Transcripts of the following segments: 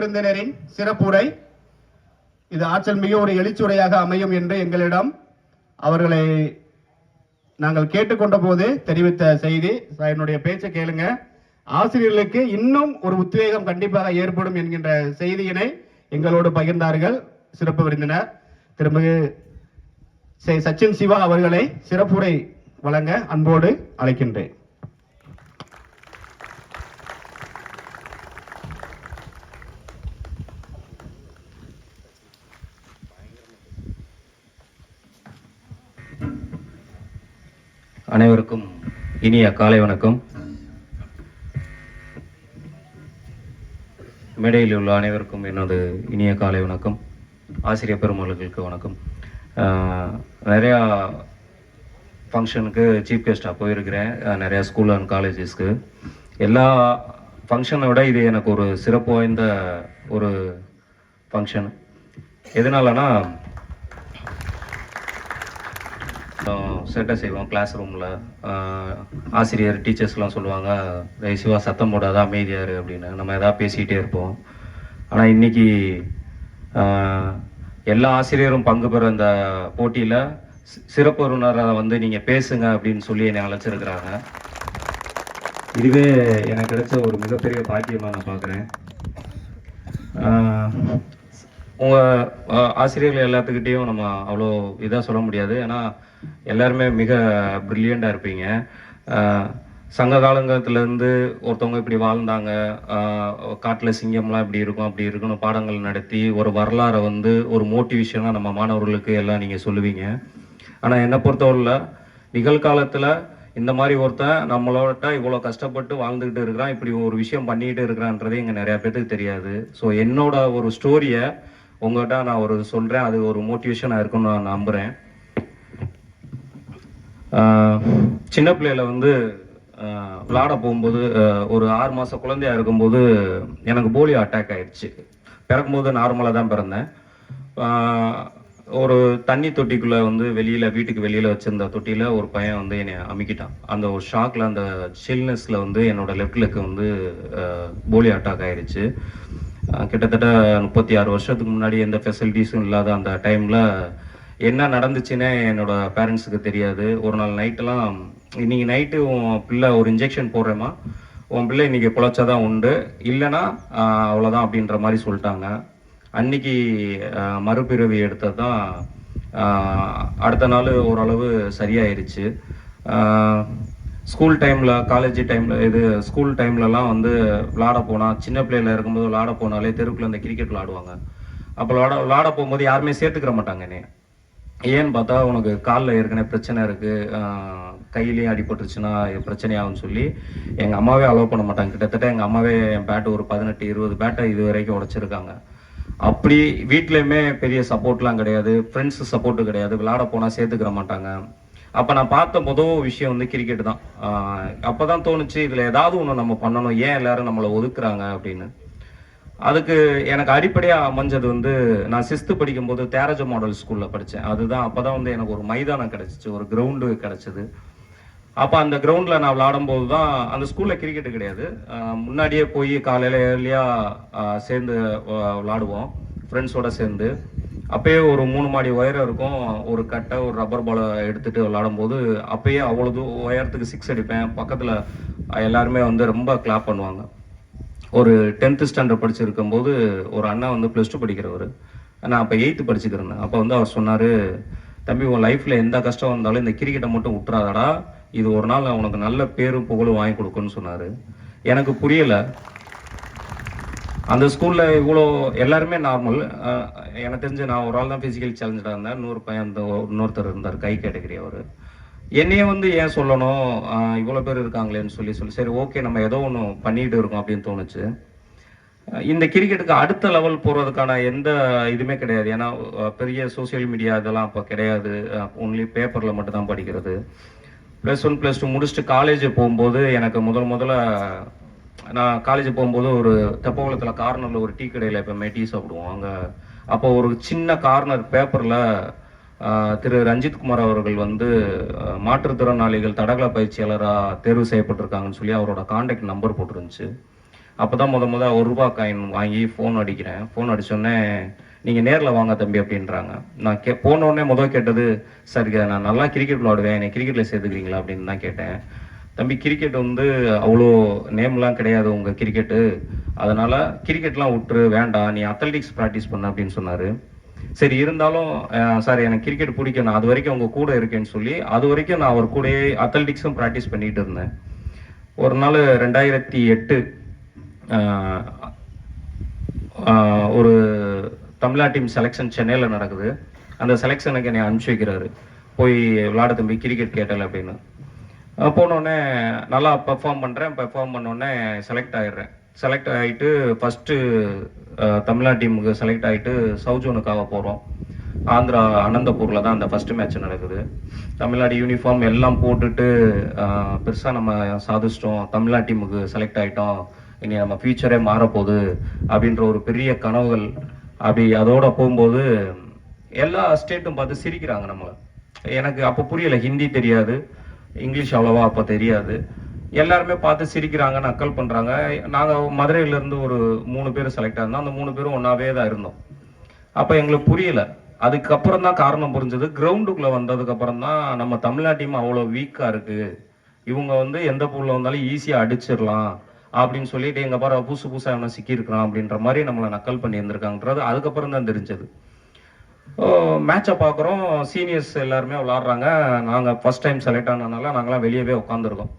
விருந்தினரின் சிறப்புரை. இது ஆற்றல் மிக ஒரு எழுச்சுரையாக அமையும் என்று எங்களிடம் அவர்களை நாங்கள் கேட்டுக்கொண்ட போது தெரிவித்த செய்தி. என்னுடைய பேச்சை கேளுங்க. ஆசிரியர்களுக்கு இன்னும் ஒரு உத்வேகம் கண்டிப்பாக ஏற்படும் என்கின்ற செய்தியினை எங்களோடு பகிர்ந்தார்கள் சிறப்பு விருந்தினர். திருமிகு சச்சின் சிவா அவர்களை சிறப்புரை வழங்க அன்போடு அழைக்கின்றேன். அனைவருக்கும் இனிய காலை வணக்கம். மேடையில் உள்ள அனைவருக்கும் எனது இனிய காலை வணக்கம். ஆசிரியர் பெருமக்களுக்கு வணக்கம். நிறையா ஃபங்க்ஷனுக்கு சீஃப் கெஸ்ட்டாக போயிருக்கிறேன். நிறையா ஸ்கூல் அண்ட் காலேஜஸ்க்கு எல்லா ஃபங்க்ஷனை விட இது எனக்கு ஒரு சிறப்பு வாய்ந்த ஒரு ஃபங்க்ஷன் எதனாலனா சேட்டை செய்வோம் கிளாஸ் ரூமில் ஆசிரியர் டீச்சர்ஸ்லாம் சொல்லுவாங்க "டேய் சிவா சத்தம் போடாத அமைதியா இரு அப்படின்னு. நம்ம எதாவது பேசிக்கிட்டே இருப்போம். ஆனால் இன்னைக்கு எல்லா ஆசிரியரும் பங்கு பெற அந்த போட்டியில் சிறப்பு விருந்தினரை வந்து நீங்கள் பேசுங்க அப்படின்னு சொல்லி என்னை அழைச்சிருக்கிறாங்க. இதுவே எனக்கு கிடைச்ச ஒரு மிகப்பெரிய பாக்கியமாக நான் பார்க்குறேன் உங்கள் ஆசிரியர்கள் எல்லாத்துக்கிட்டேயும் நம்ம அவ்வளோ இதாக சொல்ல முடியாது. ஏன்னா எல்லாருமே மிக ப்ரில்லியண்ட்டாக இருப்பீங்க. சங்க காலங்கத்துலேருந்து ஒருத்தவங்க இப்படி வாழ்ந்தாங்க. காட்டில் சிங்கம்லாம் இப்படி இருக்கும் அப்படி இருக்குன்னு பாடங்கள் நடத்தி ஒரு வரலாறை வந்து ஒரு மோட்டிவேஷனாக நம்ம மாணவர்களுக்கு எல்லாம் நீங்கள் சொல்லுவீங்க. ஆனால் என்னை பொறுத்தவரையில் நிகழ்காலத்தில் இந்த மாதிரி ஒருத்தன் நம்மளோட இவ்வளோ கஷ்டப்பட்டு வாழ்ந்துக்கிட்டு இருக்கிறான் இப்படி ஒரு விஷயம் பண்ணிக்கிட்டு இருக்கிறான்றது இங்கே நிறையா பேருக்கு தெரியாது. ஸோ என்னோட ஒரு ஸ்டோரியை உங்கள்கிட்ட நான் ஒரு சொல்கிறேன் அது ஒரு மோட்டிவேஷனாக இருக்குன்னு நான் நம்புகிறேன் சின்ன பிள்ளையில வந்து விளாட போகும்போது ஒரு ஆறு மாதம் குழந்தையா இருக்கும்போது எனக்கு போலியோ அட்டாக் ஆயிடுச்சு பிறக்கும்போது நார்மலாக தான் பிறந்தேன். ஒரு தண்ணி தொட்டிக்குள்ளே வந்து வெளியில் வீட்டுக்கு வெளியில் வச்சுருந்த தொட்டியில் ஒரு பையன் வந்து என்னை அமுக்கிட்டான். அந்த ஒரு ஷாக்ல அந்த சில்னஸில் வந்து என்னோட லெஃப்ட் லெக்கு வந்து போலியோ அட்டாக் ஆயிடுச்சு கிட்டத்தட்ட முப்பத்தி ஆறு வருஷத்துக்கு முன்னாடி எந்த ஃபெசிலிட்டிஸும் இல்லாத அந்த டைமில் என்ன நடந்துச்சுன்னு என்னோட பேரண்ட்ஸுக்கு தெரியாது. ஒரு நாள் நைட்டெல்லாம் இன்னைக்கு நைட்டு உன் பிள்ளை ஒரு இன்ஜெக்ஷன் போடுறேம்மா. உன் பிள்ளை இன்னைக்கு பிழைச்சாதான் உண்டு. இல்லைன்னா அவ்வளோதான் அப்படின்ற மாதிரி சொல்லிட்டாங்க. அன்னைக்கு மறுபிறவி எடுத்தது தான் அடுத்த நாள் ஓரளவு சரியாயிருச்சு. ஸ்கூல் டைமில் காலேஜ் டைமில் இது ஸ்கூல் டைம்லலாம் வந்து விளாட போனால் சின்ன பிள்ளையில் இருக்கும்போது விளாட போனாலே தெருக்குள்ளே இந்த கிரிக்கெட் விளாடுவாங்க. அப்போ விளாட விளாட போகும்போது யாருமே சேர்த்துக்கிற மாட்டாங்க என்னைய. ஏன்னு பார்த்தா உனக்கு காலில் ஏற்கனவே பிரச்சனை இருக்குது ஆஹ் அடிபட்டுருச்சுன்னா இது பிரச்சனையாகும்னு சொல்லி எங்கள் அம்மாவே அலோவ் பண்ண மாட்டாங்க. கிட்டத்தட்ட எங்கள் அம்மாவே என் பேட்டு ஒரு பதினெட்டு இருபது பேட்டை இது வரைக்கும் உடச்சிருக்காங்க. அப்படி வீட்லேயுமே பெரிய சப்போர்ட்லாம் கிடையாது. ஃப்ரெண்ட்ஸ் சப்போர்ட்டு கிடையாது. விளாட போனால் சேர்த்துக்கிற மாட்டாங்க. அப்போ நான் பார்த்த முதல் விஷயம் வந்து கிரிக்கெட் தான். அப்போ தான் தோணுச்சு இதில் ஏதாவது ஒன்று நம்ம பண்ணணும். ஏன் எல்லாரும் நம்மளை ஒதுக்குறாங்க அப்படின்னு. அதுக்கு எனக்கு அடிப்படையாக அமைஞ்சது வந்து நான் சிஸ்து படிக்கும்போது தேரஜ மாடல் ஸ்கூலில் படித்தேன் அதுதான் அப்போ தான் வந்து எனக்கு ஒரு மைதானம் கிடச்சிச்சு ஒரு கிரவுண்டு கிடச்சிது. அப்போ அந்த கிரவுண்டில் நான் விளாடும்போது தான் அந்த ஸ்கூலில் கிரிக்கெட்டு கிடையாது. முன்னாடியே போய் காலையில் ஏர்லியாக சேர்ந்து விளாடுவோம் ஃப்ரெண்ட்ஸோடு ஃப்ரெண்ட்ஸோட சேர்ந்து. அப்பயே ஒரு மூணு மாடி உயரம் இருக்கும். ஒரு கட்டை ஒரு ரப்பர் பாலை எடுத்துகிட்டு விளாடும்போது போது அப்பயே தூ உயரத்துக்கு சிக்ஸ் அடிப்பேன். பக்கத்தில் எல்லாருமே வந்து ரொம்ப கிளாப் பண்ணுவாங்க. ஒரு டென்த்து ஸ்டாண்டர்ட் படிச்சிருக்கும் போது ஒரு அண்ணா வந்து ப்ளஸ் டூ படிக்கிறவர். நான் அப்போ எயித்து படிச்சுக்கிறேன் அப்போ வந்து அவர் சொன்னார் தம்பி உன் லைஃப்பில் எந்த கஷ்டம் வந்தாலும் இந்த கிரிக்கெட்டை மட்டும் விட்டுறாதடா. இது ஒரு நாள் உனக்கு நல்ல பேரும் புகழும் வாங்கி கொடுக்குன்னு சொன்னார். எனக்கு புரியலை. அந்த ஸ்கூலில் இவ்வளோ எல்லாருமே நார்மல் எனக்கு தெரிஞ்சு நான் ஒரு ஆள் தான் ஃபிசிக்கல் சேலஞ்சாக இருந்தேன் இன்னொரு பையன் இன்னொருத்தர் இருந்தார் கை கேட்டகரி அவர். என்னையே வந்து ஏன் சொல்லணும்? இவ்வளோ பேர் இருக்காங்களேன்னு சொல்லி சொல்லி சரி ஓகே நம்ம ஏதோ ஒன்று பண்ணிட்டு இருக்கோம் அப்படின்னு தோணுச்சு. இந்த கிரிக்கெட்டுக்கு அடுத்த லெவல் போகிறதுக்கான எந்த இதுவுமே கிடையாது. ஏன்னா பெரிய சோஷியல் மீடியா இதெல்லாம் அப்போ கிடையாது. ஒன்லி பேப்பரில் மட்டும்தான் படிக்கிறது. ப்ளஸ் ஒன் ப்ளஸ் டூ முடிச்சுட்டு காலேஜ் போகும்போது எனக்கு முதல் முதல்ல நான் காலேஜ் போகும்போது ஒரு தெப்பகுளத்தில் கார்னரில் ஒரு டீ கடையில் எப்பவுமே டீ சாப்பிடுவோம். அங்கே அப்போ ஒரு சின்ன கார்னர் பேப்பரில் திரு ரஞ்சித் குமார் அவர்கள் வந்து மாற்றுத்திறனாளிகள் தடகள பயிற்சியாளராக தேர்வு செய்யப்பட்டிருக்காங்கன்னு சொல்லி அவரோட காண்டாக்ட் நம்பர் போட்டிருந்துச்சு. அப்போ தான் முத முத ஒரு ரூபா காயின் வாங்கி ஃபோன் அடிக்கிறேன். ஃபோன் அடித்தோடனே நீங்கள் நேரில் வாங்க தம்பி அப்படின்றாங்க. நான் கே போன உடனே முதல் கேட்டது சார் நான் நல்லா கிரிக்கெட் விளையாடுவேன். என்னை கிரிக்கெட்டில் சேர்த்துக்கிறீங்களா? அப்படின்னு தான் கேட்டேன். தம்பி கிரிக்கெட் வந்து அவ்வளோ நேம்லாம் கிடையாது உங்கள் கிரிக்கெட்டு அதனால் கிரிக்கெட்லாம் விட்டுரு வேண்டாம். நீ அத்லெட்டிக்ஸ் ப்ராக்டிஸ் பண்ண அப்படின்னு சொன்னார். சரி இருந்தாலும் சார் எனக்கு கிரிக்கெட் பிடிக்கும். நான் அது வரைக்கும் உங்கள் கூட இருக்கேன்னு சொல்லி அது வரைக்கும் நான் அவர் கூடயே அத்லட்டிக்ஸும் ப்ராக்டிஸ் பண்ணிட்டு இருந்தேன். ஒரு நாள் ரெண்டாயிரத்தி எட்டு ஒரு தமிழா டீம் செலெக்ஷன் சென்னையில் நடக்குது. அந்த செலெக்ஷனுக்கு என்னை அனுப்பிச்சி வைக்கிறாரு. போய் விளாட தம்பி கிரிக்கெட் கேட்டல அப்படின்னு. போனோடனே நல்லா பெர்ஃபார்ம் பண்ணுறேன் பெர்ஃபார்ம் பண்ணோடனே செலக்ட் ஆயிடுறேன். செலக்ட் ஆகிட்டு ஃபஸ்ட்டு தமிழ்நாடு டீமுக்கு செலக்ட் ஆகிட்டு சவுஜோனுக்காக போகிறோம் ஆந்திரா அனந்தபூரில் தான் அந்த ஃபஸ்ட்டு மேட்ச் நடக்குது. தமிழ்நாடு யூனிஃபார்ம் எல்லாம் போட்டுட்டு பெருசாக நம்ம சாதிச்சிட்டோம். தமிழ்நாடு டீமுக்கு செலக்ட் ஆகிட்டோம் இனி நம்ம ஃபியூச்சரே மாறப்போகுது அப்படின்ற ஒரு பெரிய கனவுகள் அப்படி அதோட போகும்போது எல்லா ஸ்டேட்டும் பார்த்து சிரிக்கிறாங்க நம்மளை. எனக்கு அப்போ புரியல ஹிந்தி தெரியாது இங்கிலீஷ் அவ்வளோவா அப்போ தெரியாது. எல்லாருமே பார்த்து சிரிக்கிறாங்க நக்கல் பண்ணுறாங்க நாங்கள் மதுரையிலேருந்து ஒரு மூணு பேர் செலக்ட் ஆயிருந்தோம் அந்த மூணு பேரும் ஒன்றாவே தான் இருந்தோம். அப்போ எங்களுக்கு புரியல. அதுக்கப்புறம் தான் காரணம் புரிஞ்சது. கிரவுண்டுக்குள்ளே வந்ததுக்கப்புறம் தான் நம்ம தமிழ்நாடு டீம் வீக்காக இருக்குது இவங்க வந்து எந்த பூல்ல வந்தாலும் ஈஸியாக அடிச்சிடலாம் அப்படின்னு சொல்லிட்டு எங்கள் பாரு புதுசு புதுசாக எவனா சிக்கியிருக்கிறான் அப்படின்ற மாதிரி நம்மளை நக்கல் பண்ணி இருந்திருக்காங்கன்றது அதுக்கப்புறம் தான் தெரிஞ்சது. மேட்சை பார்க்குறோம். சீனியர்ஸ் எல்லாருமே விளாட்றாங்க. நாங்கள் ஃபஸ்ட் டைம் செலக்ட் ஆனதுனால நாங்களாம் வெளியவே உட்காந்துருக்கோம்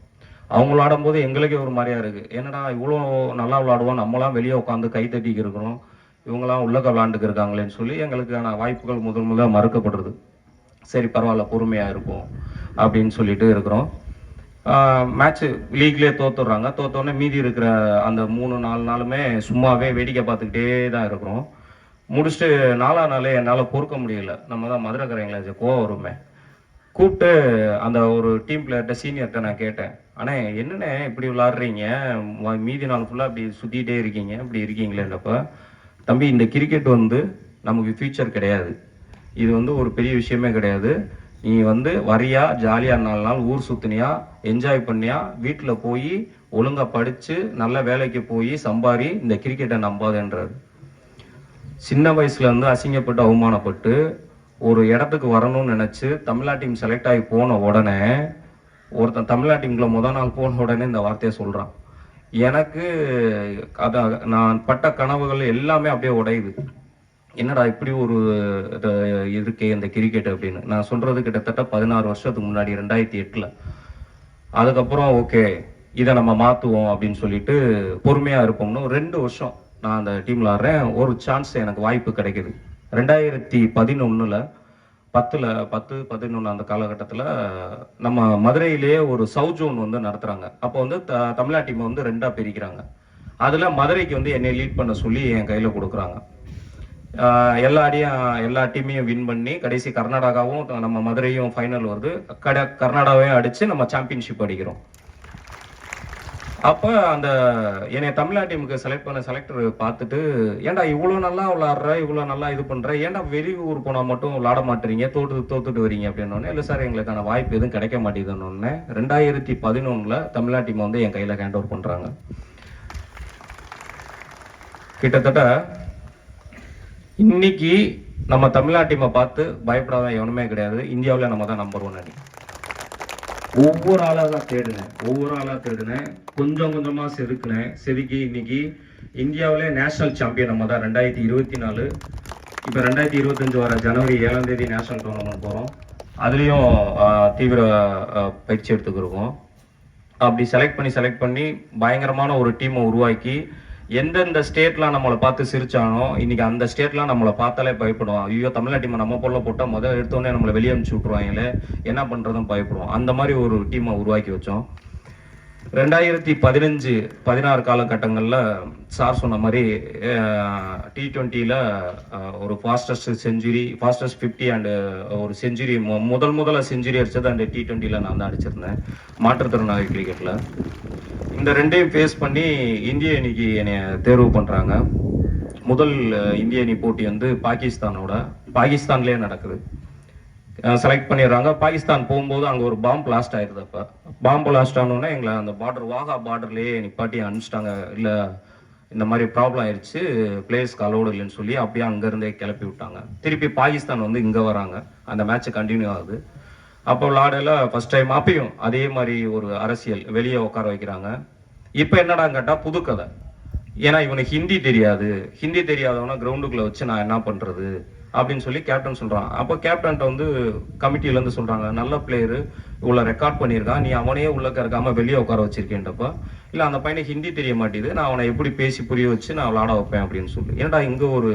அவங்க விளாடும் போது எங்களுக்கே ஒரு மாதிரியாக இருக்குது என்னடா இவ்வளோ நல்லா விளாடுவோம் நம்மளாம் வெளியே உட்காந்து கை தட்டிக்கு இருக்கிறோம் இவங்களாம் உள்ளக்க விளாண்டுக்கு இருக்காங்களேன்னு சொல்லி எங்களுக்கான வாய்ப்புகள் முதல் முதல் மறுக்கப்படுறது சரி பரவாயில்ல பொறுமையாக இருப்போம் அப்படின்னு சொல்லிட்டு இருக்கிறோம். மேட்ச்சு லீக்லேயே தோத்துடுறாங்க. தோத்தோடனே மீதி இருக்கிற அந்த மூணு நாலு நாளுமே சும்மாவே வேடிக்கை பார்த்துக்கிட்டே தான் இருக்கிறோம். முடிச்சுட்டு நாலா நாளே என்னால் பொறுக்க முடியல. நம்ம தான் மதுரைக்காரங்களே கோவம் வருமே. கூப்பிட்டு அந்த ஒரு டீம் பிளேயர்கிட்ட சீனியர்கிட்ட நான் கேட்டேன். அண்ணே என்னண்ணே இப்படி விளாடுறீங்க? மீதி நாள் ஃபுல்லாக அப்படி சுற்றிட்டே இருக்கீங்க. இப்படி இருக்கீங்களேன்றப்ப தம்பி இந்த கிரிக்கெட் வந்து நமக்கு ஃபியூச்சர் கிடையாது. இது வந்து ஒரு பெரிய விஷயமே கிடையாது. நீ வந்து வரியா ஜாலியாக நாலு நாள் ஊர் சுற்றுனியா என்ஜாய் பண்ணியா வீட்டில் போய் ஒழுங்காக படித்து நல்ல வேலைக்கு போய் சம்பாரி இந்த கிரிக்கெட்டை நம்பாதன்றாரு. சின்ன வயசுலேருந்து அசிங்கப்பட்டு அவமானப்பட்டு ஒரு இடத்துக்கு வரணும்னு நினச்சி தமிழ்நாட்டு டீம் செலக்ட் ஆகி போன உடனே ஒருத்தன் தமிழ்நா டீம்ல முத நாள் போன உடனே இந்த வார்த்தையை சொல்றான். எனக்கு அதான் நான் பட்ட கனவுகள் எல்லாமே அப்படியே உடையுது. என்னடா இப்படி ஒரு இது இருக்கே இந்த கிரிக்கெட் அப்படின்னு. நான் சொல்றது கிட்டத்தட்ட பதினாறு வருஷத்துக்கு முன்னாடி ரெண்டாயிரத்தி எட்டுல. அதுக்கப்புறம் ஓகே இதை நம்ம மாத்துவோம் அப்படின்னு சொல்லிட்டு பொறுமையா இருப்போம்னு ரெண்டு வருஷம் நான் அந்த டீமில் ஆடுறேன். ஒரு சான்ஸ் எனக்கு வாய்ப்பு கிடைக்குது. ரெண்டாயிரத்தி பதினொன்னுல பத்தில் பத்து பதினொன்று அந்த காலகட்டத்தில் நம்ம மதுரையிலேயே ஒரு சவுத் ஜோன் வந்து நடத்துகிறாங்க அப்போ வந்து த- தமிழ்நாட்டு டீமை வந்து ரெண்டாக பிரிக்கிறாங்க. அதில் மதுரைக்கு வந்து என்னை லீட் பண்ண சொல்லி என் கையில் கொடுக்குறாங்க. எல்லா அடியும் எல்லா டீமையும் வின் பண்ணி கடைசி கர்நாடகாவும் நம்ம மதுரையும் ஃபைனல் வருது. கட கர்நாடகாவையும் அடித்து நம்ம சாம்பியன்ஷிப் அடிக்கிறோம். அப்போ அந்த என்னை தமிழ்நாடு டீமுக்கு செலக்ட் பண்ண செலக்டர் பார்த்துட்டு ஏன்டா இவ்வளோ நல்லா விளாட்ற இவ்வளோ நல்லா இது பண்ணுற ஏன்டா வெளியூர் போனால் மட்டும் விளாட மாட்டீங்க தோற்று தோத்துட்டு வரீங்க? அப்படின்னு இல்லை சார் எங்களுக்கான வாய்ப்பு எதுவும் கிடைக்க மாட்டேங்குதுன்னு ரெண்டாயிரத்தி பதினொன்றில் தமிழ்நாடு டீம் வந்து என் கையில் ஹேண்ட் ஓவர் பண்ணுறாங்க கிட்டத்தட்ட இன்னைக்கு நம்ம தமிழ்நாடு டீமை பார்த்து பயப்படாத எவனுமே கிடையாது. இந்தியாவில் நம்ம தான் நம்பர் ஒன் அணி. ஒவ்வொரு ஆளாக தான் தேடினேன். ஒவ்வொரு ஆளாக தேடினேன். கொஞ்சம் கொஞ்சமாக செதுக்கினேன். செதுக்கி இன்னைக்கு இந்தியாவிலே நேஷனல் சாம்பியன் நம்ம தான் ரெண்டாயிரத்தி இருபத்தி நாலு. இப்போ ரெண்டாயிரத்தி இருபத்தஞ்சு வர ஜனவரி ஏழாம் தேதி நேஷனல் டோர்னமெண்ட் போகிறோம் அதுலேயும் தீவிர பயிற்சி எடுத்துக்கிருக்கோம். அப்படி செலக்ட் பண்ணி செலக்ட் பண்ணி பயங்கரமான ஒரு டீமை உருவாக்கி எந்தெந்த ஸ்டேட்லாம் நம்மளை பார்த்து சிரிச்சானோ இன்னைக்கு அந்த ஸ்டேட்லாம் நம்மளை பார்த்தாலே பயப்படும் ஐயோ தமிழ்நாட்டு டீமை நம்ம பொருளை போட்டால் முதல் எடுத்தோடனே நம்மளை வெளியே அனுப்பிச்சு விட்ருவாங்களே என்ன பண்ணுறதும் பயப்படுவோம். அந்த மாதிரி ஒரு டீமை உருவாக்கி வச்சோம். ரெண்டாயிரத்தி பதினஞ்சு பதினாறு காலகட்டங்களில் சார் சொன்ன மாதிரி டி ட்வெண்ட்டியில் ஒரு fastest century fastest fifty and ஒரு செஞ்சுரி முதல் முதல்ல செஞ்சுரி அடிச்சது அந்த டி டுவெண்ட்டியில் நான் தான் அடிச்சிருந்தேன். மாற்றுத்திறனாளி கிரிக்கெட்டில் இந்த ரெண்டையும் ஃபேஸ் பண்ணி இந்திய அணிக்கு என்னை தேர்வு பண்ணுறாங்க முதல் இந்திய அணி போட்டி வந்து பாகிஸ்தானோட பாகிஸ்தான்லேயே நடக்குது. செலக்ட் பண்ணிடுறாங்க. பாகிஸ்தான் போகும்போது அங்கே ஒரு பாம்பு பிளாஸ்ட் ஆயிடுது அப்போ. பாம்பு பிளாஸ்ட் ஆனோடனே எங்களை அந்த பார்டர் வாகா பார்டர்லேயே நிப்பாட்டி அனுப்பிச்சிட்டாங்க. இல்லை இந்த மாதிரி ப்ராப்ளம் ஆயிடுச்சு பிளேயர்ஸ்க்கு அலோடு இல்லைன்னு சொல்லி அப்படியே அங்கேருந்தே கிளப்பி விட்டாங்க. திருப்பி பாகிஸ்தான் வந்து இங்கே வராங்க. அந்த மேட்ச் கண்டினியூ ஆகுது. அப்போ விளாடல ஃபர்ஸ்ட் டைம் அப்பயும் அதே மாதிரி ஒரு அரசியல் வெளியே உட்கார வைக்கிறாங்க. இப்போ என்னடான்னு கேட்டால் புது கதை ஏன்னா இவனுக்கு ஹிந்தி தெரியாது. ஹிந்தி தெரியாதவனா கிரவுண்டுக்குள்ளே வச்சு நான் என்ன பண்ணுறது அப்படின்னு சொல்லி கேப்டன் சொல்கிறான் அப்போ கேப்டன்ட்ட வந்து கமிட்டியிலேருந்து சொல்கிறாங்க நல்ல பிளேயரு இவ்வளோ ரெக்கார்ட் பண்ணியிருக்கான். நீ அவனையே உள்ள கறக்காமல் வெளியே உட்கார வச்சிருக்கேன்றப்ப இல்லை அந்த பையனுக்கு ஹிந்தி தெரிய மாட்டேது நான் அவனை எப்படி பேசி புரிய வச்சு நான் விளாட வைப்பேன் அப்படின்னு சொல்லி. ஏன்டா இங்கே ஒரு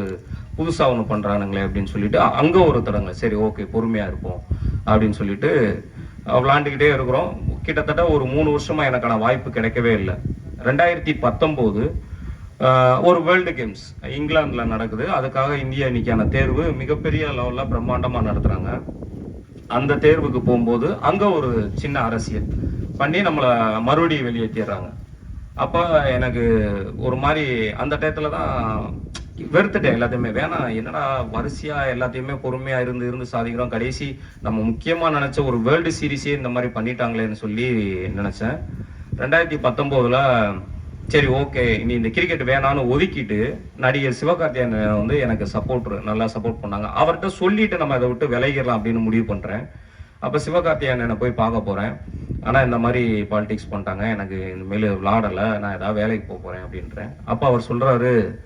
புதுசாக ஒன்று பண்ணுறானுங்களே அப்படின்னு சொல்லிட்டு அங்கே ஒரு தடங்க சரி ஓகே பொறுமையாக இருப்போம். அப்படின்னு சொல்லிட்டு விளாண்டுக்கிட்டே இருக்கிறோம். கிட்டத்தட்ட ஒரு மூணு வருஷமாக எனக்கான வாய்ப்பு கிடைக்கவே இல்லை. ரெண்டாயிரத்தி பத்தொம்போது ஒரு வேர்ல்டு கேம்ஸ் இங்கிலாந்தில் நடக்குது. அதுக்காக இந்திய அணிக்கான தேர்வு மிகப்பெரிய லெவலில் பிரம்மாண்டமாக நடத்துகிறாங்க அந்த தேர்வுக்கு போகும்போது அங்கே ஒரு சின்ன அரசியல் பண்ணி நம்மளை மறுபடியும் வெளியேற்றிடுறாங்க அப்போ எனக்கு ஒரு மாதிரி அந்த டயத்தில் தான் வெறுத்துட்டேன் எல்லாத்தையுமே. வேணாம் என்னடா வரிசையா எல்லாத்தையுமே பொறுமையா இருந்து இருந்து சாதிக்கிறோம். கடைசி நம்ம முக்கியமா நினைச்ச ஒரு வேர்ல்டு சீரிஸே இந்த மாதிரி பண்ணிட்டாங்களேன்னு சொல்லி நினைச்சேன். ரெண்டாயிரத்தி பத்தொன்பதுல சரி ஓகே இனி இந்த கிரிக்கெட் வேணான்னு ஒதுக்கிட்டு நடிகர் சிவகார்த்தியன் வந்து எனக்கு சப்போர்ட் நல்லா சப்போர்ட் பண்ணாங்க. அவர்கிட்ட சொல்லிட்டு நம்ம அதை விட்டு விளையிடலாம் அப்படின்னு முடிவு பண்றேன். அப்ப சிவகார்த்தியனை போய் பார்க்க போறேன். ஆனா இந்த மாதிரி பாலிடிக்ஸ் பண்ணிட்டாங்க. எனக்கு இனிமேல் விளாடலை. நான் ஏதாவது வேலைக்கு போக போறேன் அப்படின்றேன். அப்ப அவர் சொல்றாரு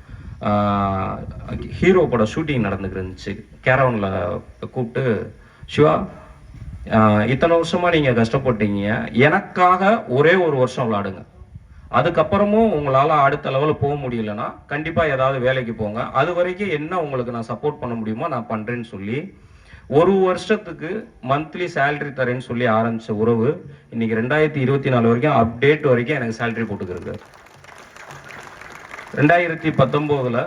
ஹீரோ பட ஷூட்டிங் நடந்துக்கிருந்துச்சு. இருந்துச்சு கூப்பிட்டு சிவா இத்தனை வருஷமாக நீங்கள் கஷ்டப்பட்டீங்க. எனக்காக ஒரே ஒரு வருஷம் விளாடுங்க. அதுக்கப்புறமும் உங்களால் அடுத்த லெவலில் போக முடியலன்னா கண்டிப்பாக ஏதாவது வேலைக்கு போங்க. அது வரைக்கும் என்ன உங்களுக்கு நான் சப்போர்ட் பண்ண முடியுமோ நான் பண்ணுறேன்னு சொல்லி ஒரு வருஷத்துக்கு மந்த்லி சேலரி தரேன்னு சொல்லி ஆரம்பித்த உறவு இன்னைக்கு ரெண்டாயிரத்தி இருபத்தி நாலு வரைக்கும் அப்டேட் வரைக்கும் எனக்கு சேலரி போட்டுக்கிறது ரெண்டாயிரத்தி பத்தொம்போதில்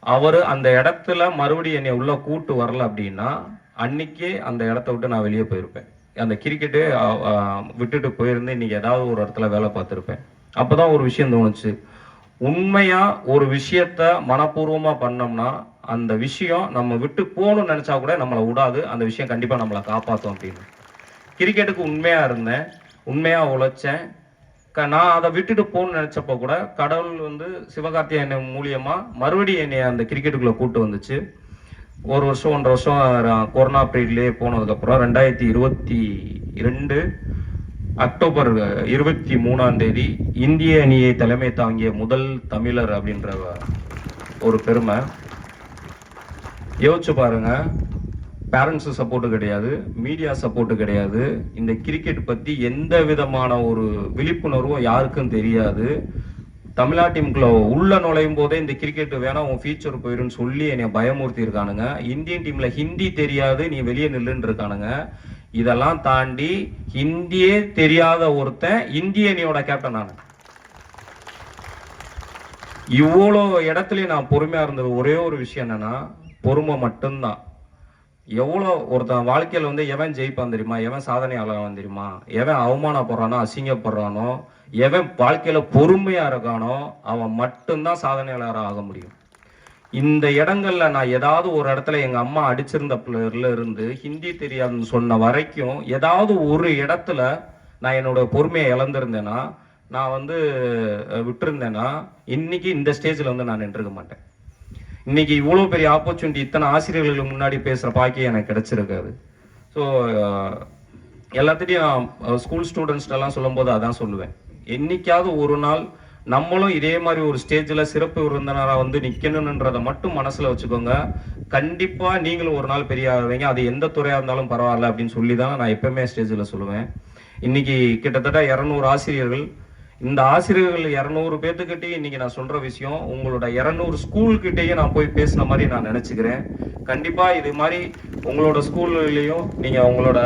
அவர் அந்த இடத்துல மறுபடியும் என்னை உள்ளே கூட்டு வரல அப்படின்னா அன்னைக்கே அந்த இடத்த விட்டு நான் வெளியே போயிருப்பேன். அந்த கிரிக்கெட்டு விட்டுட்டு போயிருந்து இன்னைக்கு ஏதாவது ஒரு இடத்துல வேலை பார்த்துருப்பேன். அப்பதான் ஒரு விஷயம் தோணுச்சு. உண்மையாக ஒரு விஷயத்த மனப்பூர்வமாக பண்ணோம்னா அந்த விஷயம் நம்ம விட்டு போகணும்னு நினச்சா கூட நம்மளை விடாது. அந்த விஷயம் கண்டிப்பாக நம்மளை காப்பாற்றும் அப்படின்னு. கிரிக்கெட்டுக்கு உண்மையாக இருந்தேன். உண்மையாக உழைச்சேன். நான் அதை விட்டுட்டு போகணும்னு நினச்சப்போ கூட கடவுள் வந்து சிவகார்த்திகேயன் மூலியமாக மறுபடியும் என்னை அந்த கிரிக்கெட்டுக்குள்ளே கூட்டு வந்துச்சு. ஒரு வருஷம் ஒன்றரை வருஷம் கொரோனா பீரியட்லேயே போனதுக்கப்புறம் ரெண்டாயிரத்தி இருபத்தி ரெண்டு அக்டோபர் இருபத்தி மூணாம் தேதி இந்திய அணியை தலைமை தாங்கிய முதல் தமிழர் அப்படின்ற ஒரு பெருமை. யோசிச்சு பாருங்கள் பேரண்ட்ஸு சப்போர்ட்டு கிடையாது மீடியா சப்போர்ட் கிடையாது. இந்த கிரிக்கெட் பற்றி எந்த விதமான ஒரு விழிப்புணர்வும் யாருக்கும் தெரியாது. தமிழா டீமுக்குள்ள உள்ள நுழையும் போதே இந்த கிரிக்கெட் வேணா உன் ஃபியூச்சர் போயிடும் சொல்லி என்னை பயமுறுத்தி இருக்கானுங்க இந்தியன் டீம்ல ஹிந்தி தெரியாது நீ வெளியே நில்லுன்னு இருக்கானுங்க இதெல்லாம் தாண்டி ஹிந்தியே தெரியாத ஒருத்தன் இந்திய அணியோட கேப்டன் நான். இவ்வளோ இடத்துலயும் நான் பொறுமையா இருந்தது. ஒரே ஒரு விஷயம் என்னன்னா பொறுமை மட்டும்தான். எவ்வளோ ஒருத்தன் வாழ்க்கையில் வந்து எவன் ஜெயிப்பான் தெரியுமா? எவன் சாதனையாளன் தெரியுமா? எவன் அவமானப்படுறானோ அசிங்கப்படுறானோ எவன் வாழ்க்கையில் பொறுமையாக இருக்கானோ அவன் மட்டும்தான் சாதனையாளராக ஆக முடியும். இந்த இடங்கள்ல நான் ஏதாவது ஒரு இடத்துல எங்க அம்மா அடிச்சிருந்த பிள்ளைல இருந்து ஹிந்தி தெரியாதுன்னு சொன்ன வரைக்கும் ஏதாவது ஒரு இடத்துல நான் என்னோட பொறுமையை இழந்திருந்தேன்னா நான் வந்து விட்டுருந்தேன்னா இன்னைக்கு இந்த ஸ்டேஜில் வந்து நான் நின்றுக்க மாட்டேன். இன்னைக்கு இவ்வளோ பெரிய ஆப்பர்ச்சுனிட்டி இத்தனை ஆசிரியர்களுக்கு முன்னாடி பேசுகிற பாக்கியம் எனக்கு கிடைச்சிருக்காது. ஸோ எல்லாத்திட்டையும் ஸ்கூல் ஸ்டூடெண்ட்ஸ்டெல்லாம் சொல்லும்போது அதான் சொல்லுவேன். என்னைக்காவது ஒரு நாள் நம்மளும் இதே மாதிரி ஒரு ஸ்டேஜில் சிறப்பு விருந்தினராக வந்து நிற்கணுன்றதை மட்டும் மனசில் வச்சுக்கோங்க. கண்டிப்பாக நீங்களும் ஒரு நாள் பெரிய ஆகுவீங்க அது எந்த துறையாக இருந்தாலும் பரவாயில்ல அப்படின்னு சொல்லி தான் நான் எப்பவுமே ஸ்டேஜில் சொல்லுவேன். இன்னைக்கு கிட்டத்தட்ட இரநூறு ஆசிரியர்கள் இந்த ஆசிரியர்கள் இரநூறு பேர்த்துக்கிட்டே இன்னைக்கு நான் சொல்ற விஷயம் உங்களோட இரநூறு ஸ்கூல்கிட்டேயே நான் போய் பேசின மாதிரி நான் நினைச்சுக்கிறேன். கண்டிப்பா இது மாதிரி உங்களோட ஸ்கூல்லையும் நீங்க உங்களோட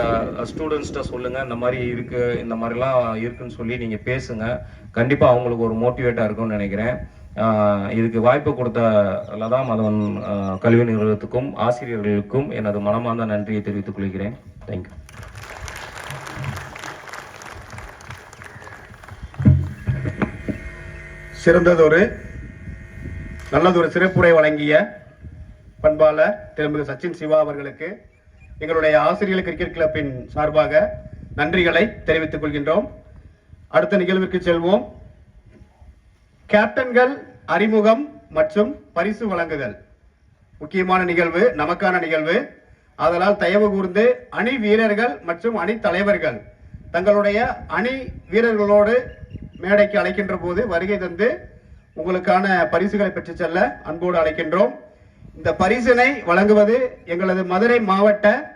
ஸ்டூடெண்ட்ஸ்கிட்ட சொல்லுங்க இந்த மாதிரி இருக்கு இந்த மாதிரிலாம் இருக்குன்னு சொல்லி நீங்க பேசுங்க. கண்டிப்பா அவங்களுக்கு ஒரு மோட்டிவேட்டா இருக்கும்னு நினைக்கிறேன். இதுக்கு வாய்ப்பு கொடுத்த லதா மதவன் கல்வி நிறுவனத்துக்கும் ஆசிரியர்களுக்கும் எனது மனமார்ந்த நன்றியை தெரிவித்துக் கொள்கிறேன். தேங்க்யூ சிறந்ததொரு நல்லதொரு சிறப்புரை வழங்கிய பண்பாளர் திருமிகு சச்சின் சிவா அவர்களுக்கு எங்களுடைய ஆசிரியர் கிரிக்கெட் கிளப்பின் சார்பாக நன்றிகளை தெரிவித்துக் கொள்கின்றோம். அடுத்த நிகழ்விற்கு செல்வோம். கேப்டன்கள் அறிமுகம் மற்றும் பரிசு வழங்குதல். முக்கியமான நிகழ்வு நமக்கான நிகழ்வு. அதனால் தயவு கூர்ந்து அணி வீரர்கள் மற்றும் அணி தலைவர்கள் தங்களுடைய அணி வீரர்களோடு மேடைக்கு அழைக்கின்ற போது வருகை தந்து உங்களுக்கான பரிசுகளை பெற்று செல்ல அன்போடு அழைக்கின்றோம். இந்த பரிசினை வழங்குவது எங்களது மதுரை மாவட்ட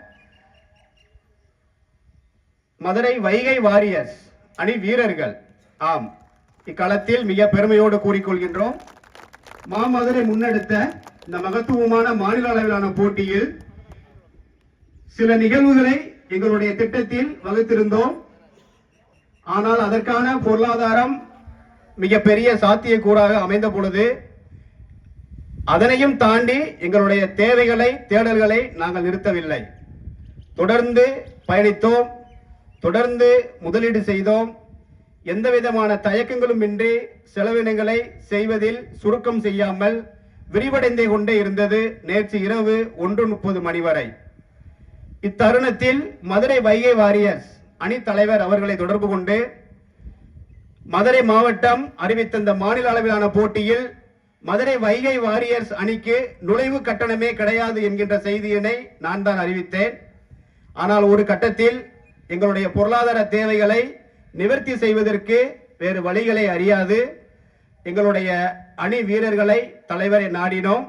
மதுரை வைகை வாரியர்ஸ் அணி வீரர்கள். ஆம். இக்களத்தில் மிக பெருமையோடு கூறிக்கொள்கின்றோம். மாமதுரை முன்னெடுத்த இந்த மகத்துவமான மாநில அளவிலான போட்டியில் சில நிகழ்வுகளை எங்களுடைய திட்டத்தில் வகுத்திருந்தோம். ஆனால் அதற்கான பொருளாதாரம் மிகப்பெரிய சாத்தியக்கூறாக அமைந்த பொழுது அதனையும் தாண்டி எங்களுடைய தேவைகளை தேடல்களை நாங்கள் நிறுத்தவில்லை. தொடர்ந்து பயணித்தோம் தொடர்ந்து முதலீடு செய்தோம். எந்த விதமான தயக்கங்களும் இன்றி செலவினங்களை செய்வதில் சுருக்கம் செய்யாமல் விரிவடைந்தே கொண்டே இருந்தது நேற்று இரவு ஒன்று முப்பது மணி வரை. இத்தருணத்தில் மதுரை வைகை வாரியர்ஸ் அணி தலைவர் அவர்களை தொடர்பு கொண்டு மதுரை மாவட்டம் அறிவித்த இந்த மாநில அளவிலான போட்டியில் மதுரை வைகை வாரியர்ஸ் அணிக்கு நுழைவு கட்டணமே கிடையாது என்கின்ற செய்தியினை நான் தான் அறிவித்தேன். ஆனால் ஒரு கட்டத்தில் எங்களுடைய பொருளாதார தேவைகளை நிவர்த்தி செய்வதற்கு வேறு வழிகளை அறியாது. எங்களுடைய அணி வீரர்களை தலைவரை நாடினோம்.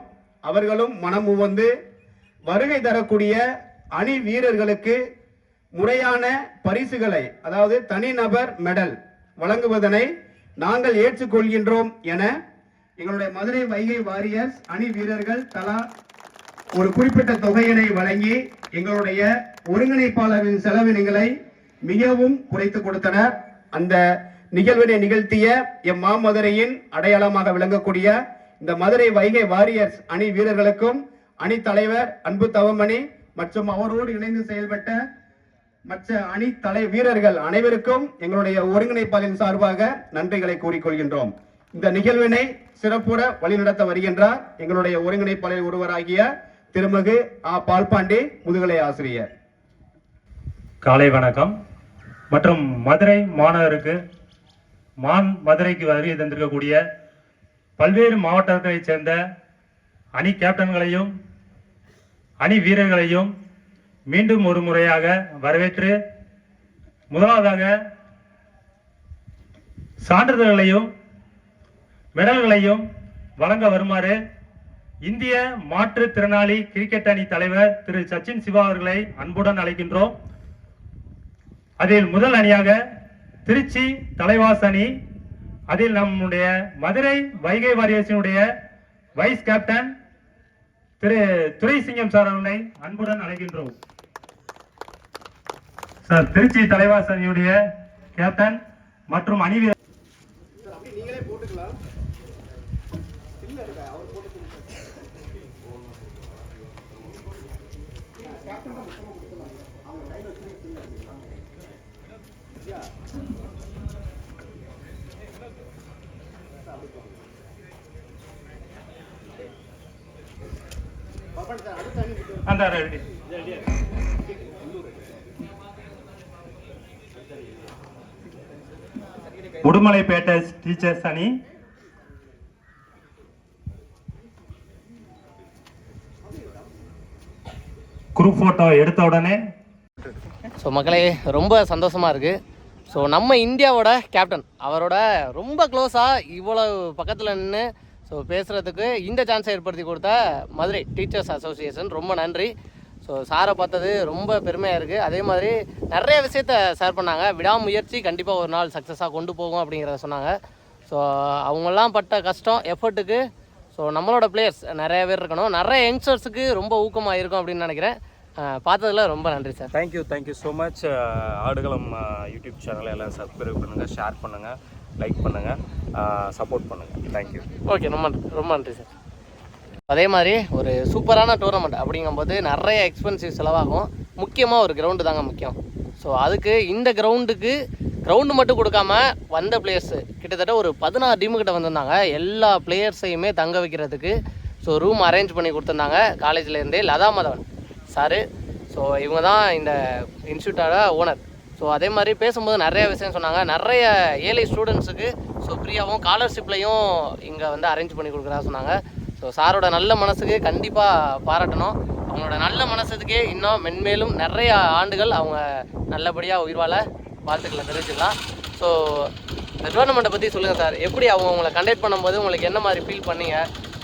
அவர்களும் மனம் உவந்து வருகை தரக்கூடிய அணி வீரர்களுக்கு முறையான பரிசுகளை அதாவது தனிநபர் மெடல் வழங்குவதனை நாங்கள் ஏற்றுக்கொள்கின்றோம் என எங்களுடைய மதுரை வைகை வாரியர்ஸ் அணி வீரர்கள் தலா ஒரு குறிப்பிட்ட தொகையினை வழங்கி எங்களுடைய ஒருங்கிணைப்பாளரின் செலவினங்களை மிகவும் குறைத்து கொடுத்தனர். அந்த நிகழ்வினை நிகழ்த்திய எம் மாமதுரையின் அடையாளமாக விளங்கக்கூடிய இந்த மதுரை வைகை வாரியர்ஸ் அணி வீரர்களுக்கும் அணி தலைவர் அன்பு தவமணி மற்றும் அவரோடு இணைந்து செயல்பட்ட மற்ற அணி தலை வீரர்கள் அனைவருக்கும் எங்களுடைய ஒருங்கிணைப்பாளரின் சார்பாக நன்றிகளை கூறிக்கொள்கின்றோம். இந்த நிகழ்வினை சிறப்புற வழிநடத்த வருகின்றார் எங்களுடைய ஒருங்கிணைப்பாளர் ஒருவராகிய திருமகு ஆ. பால்பாண்டி முதுகலை ஆசிரியர். காலை வணக்கம். மற்றும் மதுரை மாநகருக்கு மான் மதுரைக்கு வருகை தந்திருக்கக்கூடிய பல்வேறு மாவட்டங்களைச் சேர்ந்த அணி கேப்டன்களையும் அணி வீரர்களையும் மீண்டும் ஒரு முறையாக வரவேற்று முதலாவதாக சான்றிதழ்களையும் மெடல்களையும் வழங்க வருமாறு இந்திய மாற்றுத்திறனாளி கிரிக்கெட் அணி தலைவர் திரு. சச்சின் சிவா அவர்களை அன்புடன் அழைக்கின்றோம். அதில் முதல் அணியாக திருச்சி தலைவாஸ் அணி அதில் நம்முடைய Madurai Vaigai வாரியர்ஸினுடைய vice captain Thiru. Duraisingam sir அவர்களை அன்புடன் அழைக்கின்றோம். சார் திருச்சி தலைவாஸ் அணியுடைய கேப்டன் மற்றும் அணி வீரர் அந்த ரெடி உடுமலைப்பேட்டை டீச்சர்ஸ் அணி. குரூப் ஃபோட்டோ எடுத்த உடனே. ஸோ மக்களே ரொம்ப சந்தோஷமாக இருக்குது ஸோ நம்ம இந்தியாவோட கேப்டன் அவரோட ரொம்ப க்ளோஸாக இவ்வளோ பக்கத்தில் நின்று ஸோ பேசுகிறதுக்கு இந்த சான்ஸை ஏற்படுத்தி கொடுத்த மதுரை டீச்சர்ஸ் அசோசியேஷன் ரொம்ப நன்றி. ஸோ சாரை பார்த்தது ரொம்ப பெருமையாக இருக்குது அதே மாதிரி நிறைய விஷயத்த ஷேர் பண்ணாங்க. விடாமுயற்சி கண்டிப்பாக ஒரு நாள் சக்ஸஸாக கொண்டு போகும் அப்படிங்கிறத சொன்னாங்க. ஸோ அவங்கெல்லாம் பட்ட கஷ்டம் எஃபர்ட்டுக்கு ஸோ நம்மளோட பிளேயர்ஸ் நிறைய பேர் இருக்கணும். நிறைய யங்ஸ்டர்ஸுக்கு ரொம்ப ஊக்கமாக இருக்கும் அப்படின்னு நினைக்கிறேன். பார்த்ததுல ரொம்ப நன்றி sir thank you thank you so much Aadukalam YouTube சேனலை எல்லாம் சப்ஸ்கிரைப் பண்ணுங்கள் ஷேர் பண்ணுங்கள் லைக் பண்ணுங்கள் சப்போர்ட் பண்ணுங்கள் தேங்க்யூ ஓகே ரொம்ப நன்றி ரொம்ப நன்றி சார் அதே மாதிரி ஒரு சூப்பரான டோர்னமெண்ட் அப்படிங்கும்போது நிறைய எக்ஸ்பென்சிவ் செலவாகும். முக்கியமாக ஒரு கிரவுண்டு தாங்க முக்கியம். ஸோ அதுக்கு இந்த கிரவுண்டுக்கு கிரவுண்டு மட்டும் கொடுக்காம வந்த பிளேயர்ஸு கிட்டத்தட்ட ஒரு பதினாறு டீமு கிட்ட வந்திருந்தாங்க. எல்லா பிளேயர்ஸையுமே தங்க வைக்கிறதுக்கு ஸோ ரூம் அரேஞ்ச் பண்ணி கொடுத்துருந்தாங்க. காலேஜ்லேருந்தே லதா மதவன் சாரு ஸோ இவங்க தான் இந்த இன்ஸ்டியூட்டோட ஓனர் ஸோ அதே மாதிரி பேசும்போது நிறைய விஷயம் சொன்னாங்க. நிறைய ஏழை ஸ்டூடெண்ட்ஸுக்கு ஸோ ஃப்ரீயாகவும் ஸ்காலர்ஷிப்லையும் இங்கே வந்து அரேஞ்ச் பண்ணி கொடுக்குறதா சொன்னாங்க. ஸோ சாரோட நல்ல மனசுக்கு கண்டிப்பாக பாராட்டணும். அவங்களோட நல்ல மனசுக்கே இன்னும் மென்மேலும் நிறைய ஆண்டுகள் அவங்க நல்லபடியாக உயிர் வாழ வாழ்த்துக்களை தெரிவிச்சுக்கலாம். ஸோ இந்த டோர்னமெண்ட்டை பற்றி சொல்லுங்கள் சார். எப்படி அவங்க உங்களை கண்டக்ட் பண்ணும்போது உங்களுக்கு என்ன மாதிரி ஃபீல் பண்ணீங்க?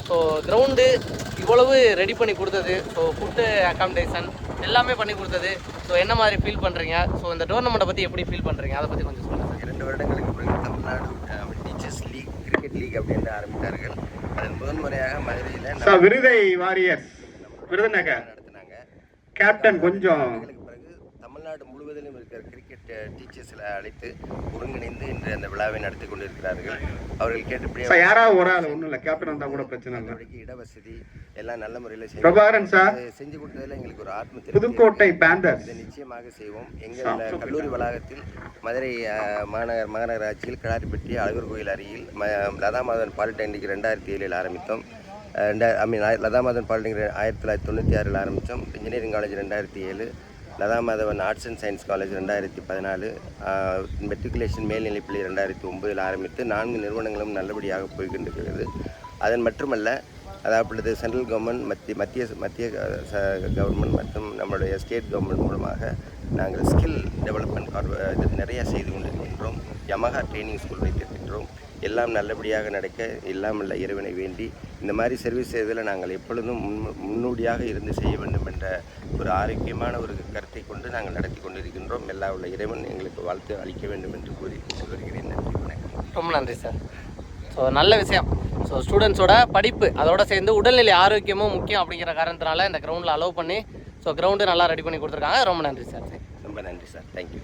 ஸோ கிரவுண்டு இவ்வளவு ரெடி பண்ணி கொடுத்தது. ஸோ ஃபுட்டு அக்காமடேஷன் எல்லாமே பண்ணி கொடுத்தது. ஸோ என்ன மாதிரி ஃபீல் பண்ணுறீங்க ஸோ இந்த டோர்னமெண்ட்டை பற்றி எப்படி ஃபீல் பண்ணுறீங்க அதை பற்றி கொஞ்சம் சொல்லுங்கள் சார். இரண்டு வருடங்களுக்கு பிறகு Tamil Nadu teachers league cricket league அப்படின்னு ஆரம்பித்தார்கள். முதன்முறையாக மதுரையில் விருதை வாரியர்ஸ் விருதுநகர். கேப்டன் கொஞ்சம் முழுவதிலும் இருக்கிற கிரிக்கெட் டீச்சர்ஸில் அழைத்து ஒருங்கிணைந்து இன்று அந்த விழாவை நடத்தி கொண்டிருக்கிறார்கள். அவர்கள் கேட்டபடியே சார் யாராவது ஒரு ஆள் ஒன்றும் இல்லை. கேப்டன் வந்தால் கூட பிரச்சனை இல்லை. இடவசதி எல்லாம் நல்ல முறையில் செய்து பிரபாகரன் சார் செஞ்சு கொடுத்ததில் எங்களுக்கு ஒரு ஆத்ம புதுக்கோட்டை பேந்தர்ஸ் இதை நிச்சயமாக செய்வோம். எங்கள் கல்லூரி வளாகத்தில் மதுரை மாநகர் மாநகராட்சியில் கிளாரிப்பட்டி அழகர் கோயில் அருகில் லதா மாதவன் பாலிடெக்னிக் ரெண்டாயிரத்தி ஏழில் ஆரம்பித்தோம் ரெண்டா I mean Latha Madhavan polytechnic ஆயிரத்தி தொள்ளாயிரத்தி தொண்ணூற்றி ஆறில் ஆரம்பித்தோம். இன்ஜினியரிங் காலேஜ் ரெண்டாயிரத்தி ஏழு Latha Madhavan arts and science college ரெண்டாயிரத்தி பதினாலு மெட்ரிகுலேஷன் மேல்நிலைப்பள்ளி ரெண்டாயிரத்தி ஒன்பதில் ஆரம்பித்து நான்கு நிறுவனங்களும் நல்லபடியாக போய்கொண்டிருக்கிறது. அதன் மட்டுமல்ல அதாவது சென்ட்ரல் கவர்மெண்ட் மத்திய மத்திய மத்திய கவர்மெண்ட் மற்றும் நம்மளுடைய ஸ்டேட் கவர்மெண்ட் மூலமாக நாங்கள் ஸ்கில் டெவலப்மெண்ட் கார்ப இது செய்து கொண்டிருக்கின்றோம். யமஹா ட்ரைனிங் ஸ்கூல் வைத்திருக்கின்றோம். எல்லாம் நல்லபடியாக நடக்க இல்லாமல்ல இறைவனை வேண்டி இந்த மாதிரி சர்வீஸ் செய்வதில் நாங்கள் எப்பொழுதும் முன் முன்னோடியாக இருந்து செய்ய வேண்டும் என்ற ஒரு ஆரோக்கியமான ஒரு கருத்தை கொண்டு நாங்கள் நடத்தி கொண்டிருக்கின்றோம். எல்லா உள்ள இறைவன் எங்களுக்கு வாழ்த்து அளிக்க வேண்டும் என்று கூறி வருகிறேன். நன்றி வணக்கம். ரொம்ப நன்றி சார் ஸோ நல்ல விஷயம். ஸோ ஸ்டூடெண்ட்ஸோட படிப்பு அதோட சேர்ந்து உடல்நிலை ஆரோக்கியமும் முக்கியம் அப்படிங்கிற காரணத்தினால இந்த கிரவுண்டில் அலோவ் பண்ணி ஸோ கிரவுண்டு நல்லா ரெடி பண்ணி கொடுத்துருக்காங்க. ரொம்ப நன்றி சார் ரொம்ப நன்றி சார் தேங்க்யூ